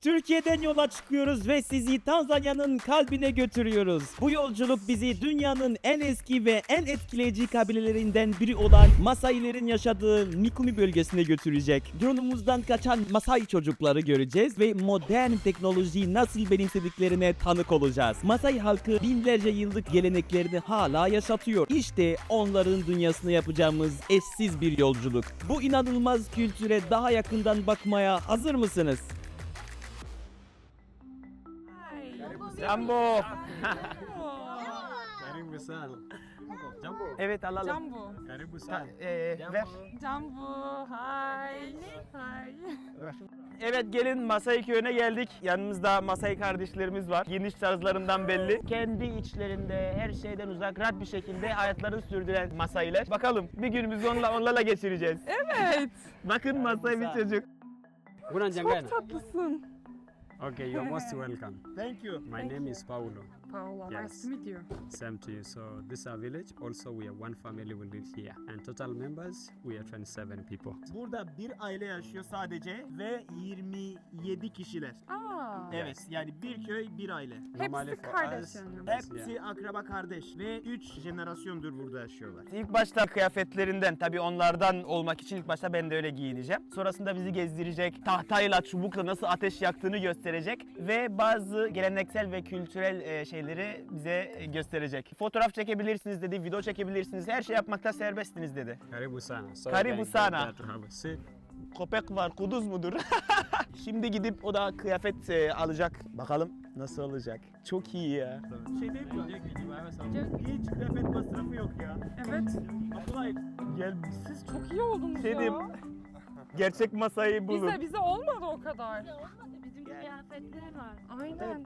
Türkiye'den yola çıkıyoruz ve sizi Tanzanya'nın kalbine götürüyoruz. Bu yolculuk bizi dünyanın en eski ve en etkileyici kabilelerinden biri olan Masailerin yaşadığı Mikumi bölgesine götürecek. Yolumuzdan kaçan Masai çocukları göreceğiz ve modern teknolojiyi nasıl benimsediklerine tanık olacağız. Masai halkı binlerce yıllık geleneklerini hala yaşatıyor. İşte onların dünyasına yapacağımız eşsiz bir yolculuk. Bu inanılmaz kültüre daha yakından bakmaya hazır mısınız? Jambo. Karibu sana. Jambo. Evet alalım. Jumbo. Karibu sana. Ee, ver. Jumbo. Hi. Hi. Evet gelin Masai köyüne geldik. Yanımızda Masai kardeşlerimiz var. Giyiniş tarzlarından belli. Kendi içlerinde her şeyden uzak rahat bir şekilde hayatlarını sürdüren Masailer. Bakalım bir günümüzü onla, onlarla geçireceğiz. Evet. Bakın Masai bir çocuk. Unanjangana? Tatlısın. Okay, you're most welcome. Thank you. My name is Paulo. Paola, Yes. nice to meet you. Same to you. So this is our village. Also, we are one family we live here, and total members we are 27 people. Burada bir aile yaşıyor sadece ve 27 kişiler. Aa. Evet yani bir köy bir aile. Normally Hepsi for kardeş us, yani. Hepsi akraba kardeş ve 3 jenerasyondur burada yaşıyorlar. İlk başta kıyafetlerinden tabii onlardan olmak için ilk başta ben de öyle giyineceğim. Sonrasında bizi gezdirecek, tahtayla, çubukla nasıl ateş yaktığını gösterecek ve bazı geleneksel ve kültürel e, şeyleri bize e, gösterecek. Fotoğraf çekebilirsiniz dedi, video çekebilirsiniz, her şey yapmakta serbestsiniz dedi. Karibu sana. So Karibu sana. Köpek var, kuduz mudur? Şimdi gidip o da kıyafet e, alacak. Bakalım nasıl olacak. Çok iyi ya. Şey değil mi? Hiç kıyafet masrafı yok ya. Evet. Abdullah gel Siz çok iyi oldunuz Şey ya. gerçek masayı bulun. Bize bize olmadı o kadar. Olmadı bizim kıyafetler var. Aynen.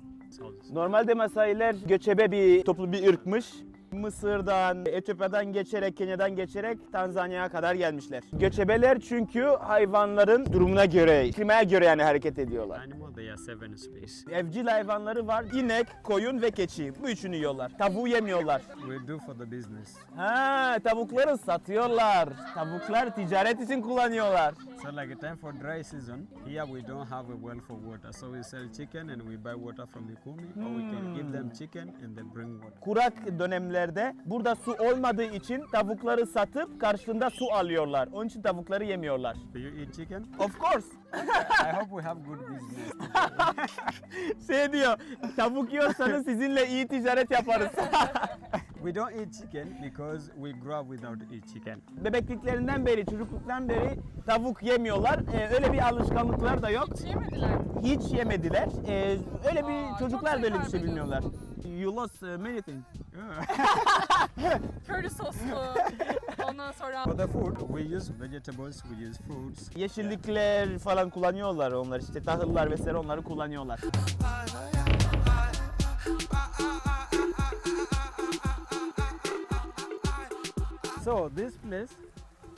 Normalde Masailer göçebe bir toplu bir ırkmış. Mısır'dan, Etiyopya'dan geçerek, Kenya'dan geçerek Tanzanya'ya kadar gelmişler. Göçebeler çünkü hayvanların durumuna göre, klimaya göre yani hareket ediyorlar. Animal, they are seven species. Evcil hayvanları var. İnek, koyun ve keçi. Bu üçünü yiyorlar. Tavuğu yemiyorlar. We do for the business. Ha, tavukları satıyorlar. Tavuklar ticaret için kullanıyorlar. So like a time for dry season, here we don't have a well for water. So we sell chicken and we buy water from Mikumi, or we can give them chicken and they bring water. Kurak dönemlerde burada su olmadığı için tavukları satıp karşılığında su alıyorlar. Onun için tavukları yemiyorlar. Do you eat chicken? Of course. I hope we have good business. Şey diyor, tavuk yiyorsanız sizinle iyi ticaret yaparız. we don't eat chicken because we grow up without eat chicken. Bebekliklerinden beri, çocukluktan beri tavuk yemiyorlar. Ee, öyle bir alışkanlıkları da yok. Hiç yemediler. Hiç yemediler. Ee, öyle bir Aa, çocuklar çok da öyle bir şey bilmiyorlar. You lost uh, many things. Köri soslu. Ondan sonra For the food, we use vegetables, we use fruits. Yeşillikler falan kullanıyorlar onlar işte tahıllar vesaire onları kullanıyorlar. So this place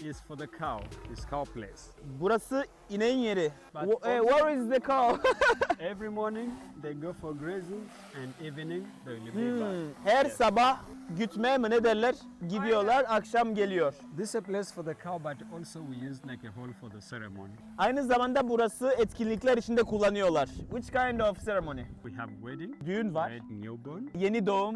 is for the cow. It's cow place. Burası ineğin yeri. But Wo- eh, where is the cow? Every morning they go for grazing and evening they will be back. Hmm, Her sabah gütmeye mi ne derler gidiyorlar akşam geliyor. This is a place for the cow, but also we use like a hall for the ceremony. Aynı zamanda burası etkinlikler içinde kullanıyorlar. Which kind of ceremony? We have wedding, Düğün var. right, newborn, Yeni doğum,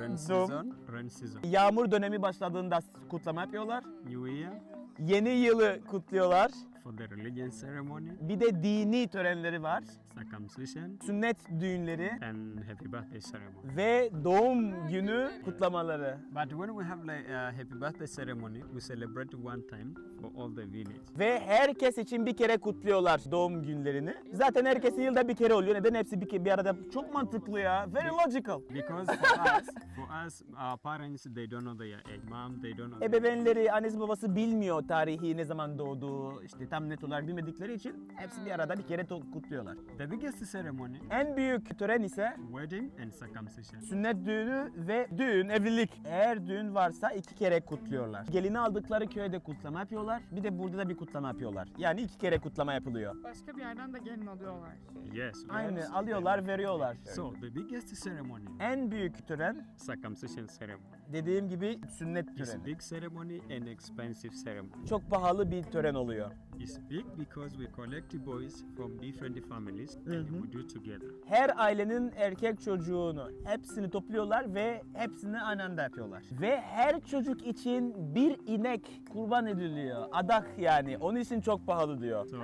rain So- season, rain season, yağmur dönemi başladığında kutlama yapıyorlar. New Year Yeni yılı kutluyorlar. for the religion ceremony, Bir de dini törenleri var. Circumcision, Sünnet düğünleri and happy birthday ceremony. ve doğum günü kutlamaları. But when we have like a happy birthday ceremony, we celebrate one time for all the village. Ve herkes için bir kere kutluyorlar doğum günlerini. Zaten herkesin yılda bir kere oluyor. Neden hepsi bir, ke- bir arada? Çok mantıklı ya. Very logical. Because for us, for us, our parents they don't know their age. Mom they don't know. their. Ebeveynleri, annesi babası bilmiyor tarihi ne zaman doğduğu, işte tam net olarak bilmedikleri için hepsi bir arada bir kere to- kutluyorlar. The biggest ceremony, En büyük tören ise wedding and circumcision. sünnet düğünü ve düğün, evlilik. Eğer düğün varsa iki kere kutluyorlar. Gelini aldıkları köyde kutlama yapıyorlar. Bir de burada da bir kutlama yapıyorlar. Yani iki kere kutlama yapılıyor. başka bir yerden de gelin alıyorlar. Yes. we Aynı have- alıyorlar, veriyorlar. So the biggest ceremony, En büyük tören circumcision ceremony. Dediğim gibi sünnet It's a töreni. big ceremony and expensive ceremony. Çok pahalı bir tören oluyor. It's big because we collect the boys from different families and we do together. Her ailenin erkek çocuğunu hepsini topluyorlar ve hepsini aynı anda yapıyorlar. Ve her çocuk için bir inek kurban ediliyor. Adak yani. Onun için çok pahalı diyor. So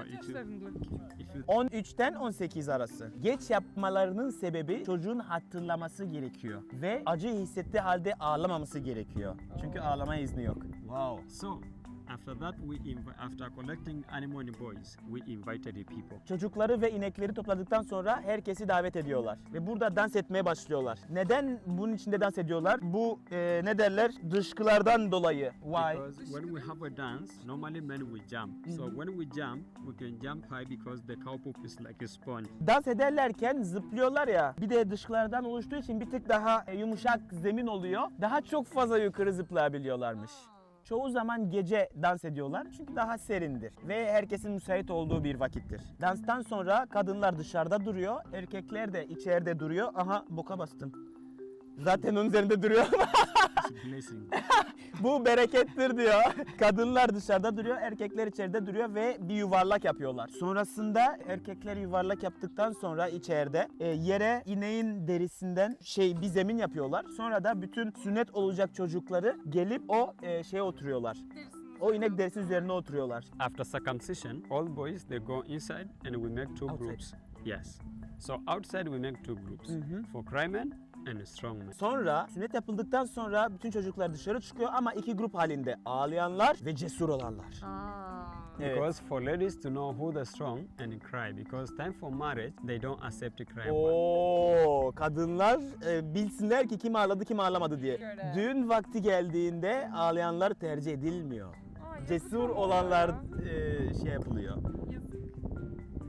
if you, yaşlarında? if you 13'ten 18 arası. Geç yapmalarının sebebi çocuğun hatırlaması gerekiyor. Ve acı hissettiği halde ağlamaması gerekiyor. Çünkü ağlama izni yok. Wow. so after that we inv- after collecting animal and boys we invited the people. Çocukları ve inekleri topladıktan sonra herkesi davet ediyorlar. Ve burada dans etmeye başlıyorlar. Neden bunun içinde dans ediyorlar? Bu e, ne derler? Dışkılardan dolayı. Why? Because when we have a dance, normally men will jump. So when we jump, we can jump high because the cow poop is like a sponge. Dans ederlerken zıplıyorlar ya. Bir de dışkılardan oluştuğu için bir tık daha e, yumuşak zemin oluyor. Daha çok fazla yukarı zıplayabiliyorlarmış. Çoğu zaman gece dans ediyorlar çünkü daha serindir ve herkesin müsait olduğu bir vakittir. Danstan sonra kadınlar dışarıda duruyor, erkekler de içeride duruyor. Aha boka bastım. Zaten onun üzerinde duruyor. Blessing. Bu berekettir diyor. Kadınlar dışarıda duruyor, erkekler içeride duruyor ve bir yuvarlak yapıyorlar. Sonrasında erkekler yuvarlak yaptıktan sonra içeride e, yere ineğin derisinden şey bir zemin yapıyorlar. Sonra da bütün sünnet olacak çocukları gelip o e, şeye oturuyorlar. O inek derisinin üzerine oturuyorlar. After circumcision, all boys they go inside and we make two Outside. groups. Yes. So outside we make two groups for cry Sonra sünnet yapıldıktan sonra bütün çocuklar dışarı çıkıyor ama iki grup halinde ağlayanlar ve cesur olanlar. Aa. Evet. Because for ladies to know who the strong and cry because time for marriage they don't accept the cry. Oo, kadınlar e, bilsinler ki kim ağladı kim ağlamadı diye. Göre. Düğün vakti geldiğinde ağlayanlar tercih edilmiyor. Aa, Cesur olanlar e, şey yapılıyor.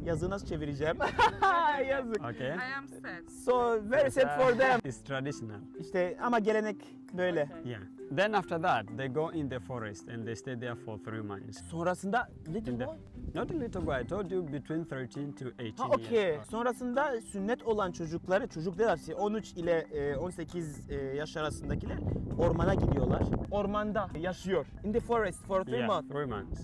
Yazık. Yazı nasıl çevireceğim? Yazık. Okay. I am sad. So very sad for them. It's traditional. İşte ama gelenek böyle. Yeah. Then after that, they go in the forest and they stay there for three months. Sonrasında little In the, boy. not a little boy. I told you between 13 to 18 Ha years. okey. old. Sonrasında sünnet olan çocukları, çocuk dersi 13 ile e, 18 e, yaş arasındakiler ormana gidiyorlar. Ormanda yaşıyor. In the forest for three Yeah, months. three months.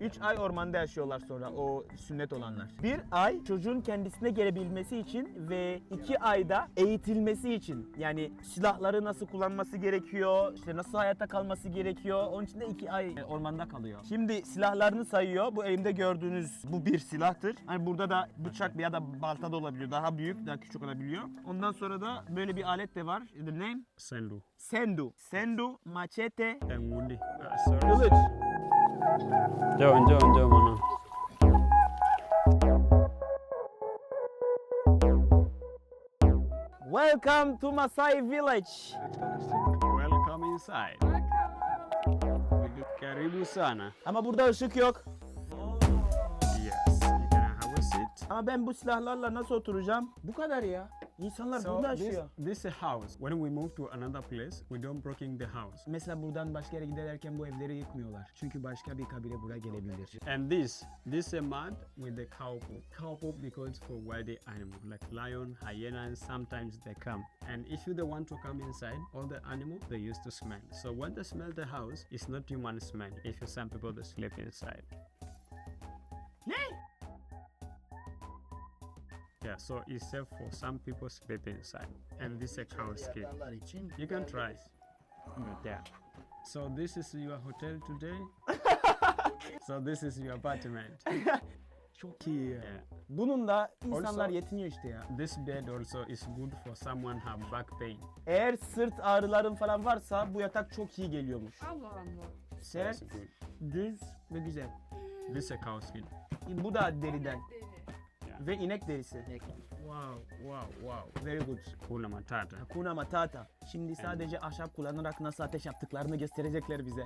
3 ay ormanda yaşıyorlar sonra o sünnet olanlar. Bir ay çocuğun kendisine gelebilmesi için ve 2 ayda eğitilmesi için yani silahları nasıl kullanması gerekiyor, işte nasıl hayatta kalması gerekiyor. Onun için de 2 ay ormanda kalıyor. Şimdi silahlarını sayıyor. Bu elimde gördüğünüz bu bir silahtır. Hani burada da bıçak ya da balta da olabiliyor. Daha büyük, daha küçük olabiliyor. Ondan sonra da böyle bir alet de var. The name? Sendu. Sendu. Sendu. Uh, sorry. kılıç. Njoo, njoo, njoo mwana. Welcome to Masai village. Welcome inside. Karibu sana. Ama burada ışık yok. Yes. You can have a seat. Ama ben bu silahlarla nasıl oturacağım? Bu kadar ya. İnsanlar So burada this, yaşıyor. this is a house. When we move to another place, we don't breaking the house. Mesela buradan başka yere giderken bu evleri yıkmıyorlar. Çünkü başka bir kabile buraya gelebilir. And this, this is a mud with the cow poop. Cow poop because for wild animals like lion, hyena, and sometimes they come. And if you don't want to come inside, all the animal they used to smell. So when they smell the house, it's not human smell. If you some people that sleep inside. Yeah, so it's safe for some people sleep inside. And this is a cow skin. You can try. Yeah. So this is your hotel today. so this is your apartment. Çok iyi ya. Yeah. Bununla insanlar Also- yetiniyor işte ya. This bed also is good for someone have back pain. Eğer sırt ağrıların falan varsa bu yatak çok iyi geliyormuş. Allah Allah. Sert, düz ve güzel. This is a cow skin. Bu da deriden. Ve inek derisi. Wow, wow, wow. Very good. Kuna matata. Hakuna Matata. Şimdi sadece ahşap kullanarak nasıl ateş yaptıklarını gösterecekler bize.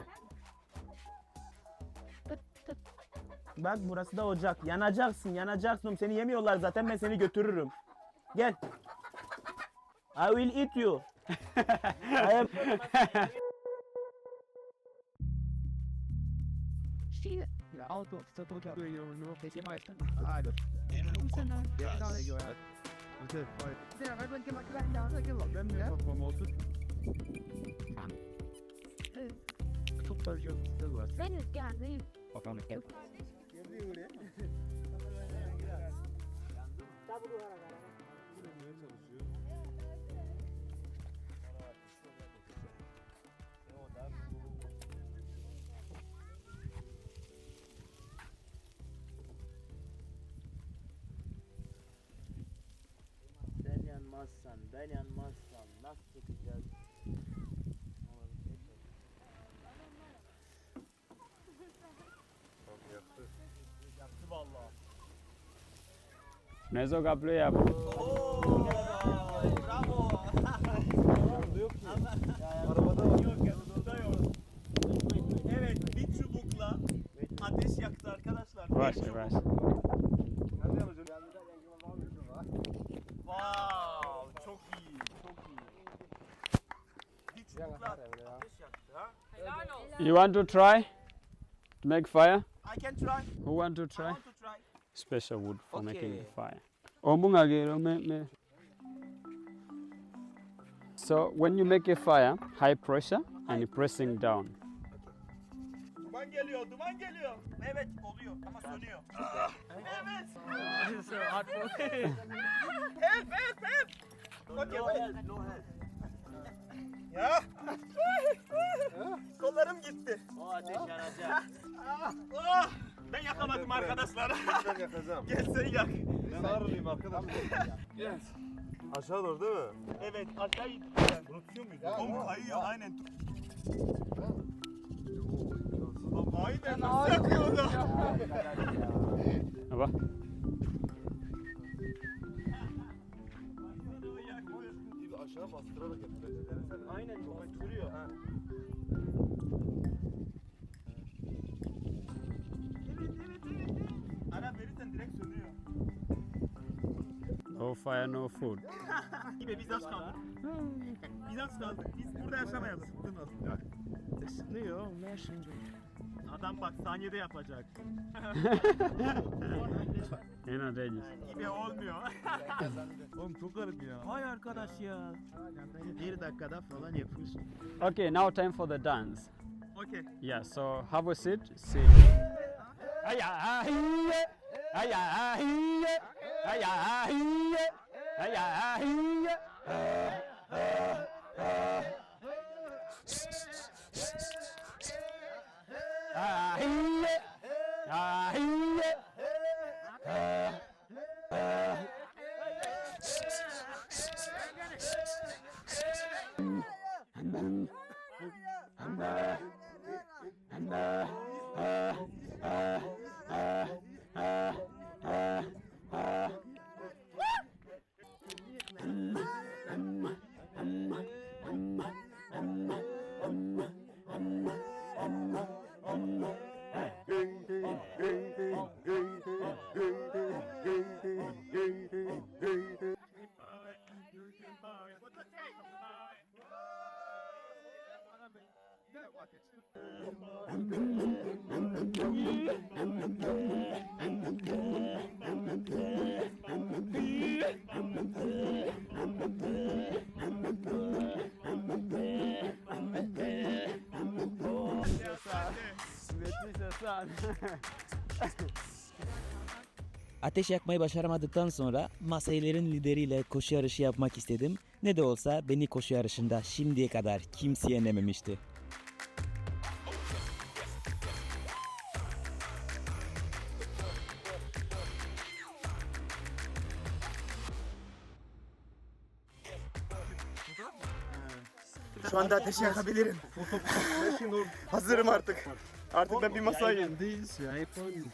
Bak burası da ocak. Yanacaksın, yanacaksın. oğlum. Seni yemiyorlar zaten ben seni götürürüm. Gel. I will eat you. I am... Deniz gel Deniz. Ben yanmazsam, ben yanmazsam nasıl çekeceğiz? Unaweza ukaplay hapo. Evet bir çubukla ateş yaktı arkadaşlar. Bir Yavaş çubuk. yavaş. Wow, Bir ateş yaktı ha. Helal olsun. You want to try to make fire? I can try. Who want to I try? want to try. Special wood for making Okay. the fire. Ombungagero me me. So when you make a fire, high pressure and you're pressing down. Duman geliyor, duman geliyor. Evet oluyor ama sönüyor. evet. help, help, help. Okay, wait. Ya. Kollarım gitti. O ateş yanacak. Ah, ben yakamadım arkadaşlar. Ben yakacağım. Gel sen yak. Ben ağrılıyım arkadaşlar. Aşağı doğru değil mi? Evet aşağı gitti. Bunu tutuyor muydu? Oğlum kayıyor aynen. Aynen nasıl yakıyor o da? Aber Gibi aşağı. Denesene. Aynen çok sürüyor. Ha. Evet evet evet. evet. Ara verirsen direkt sönüyor. no fire, no food. Gibi biz aç kaldık. biz aç kaldık. Biz burada yaşamayalım. Sıktın aslında. Isınıyor. Ne şimdi? Adam bak saniyede yapacak. Yine değil. Gibi olmuyor. Oğlum çok garip ya. Vay arkadaş ya. Bir dakikada falan yapıyorsun. Okay, now time for the dance. Okay. Yeah, so have a seat. Sit. Aya hiye, aya hiye, aya hiye, aya hiye. Ateş yakmayı başaramadıktan sonra masaylerin lideriyle koşu yarışı yapmak istedim. Ne de olsa beni koşu yarışında şimdiye kadar kimse yenememişti. Şu anda ateş yakabilirim. Hazırım artık. Artık ben bir masaya This iPhone.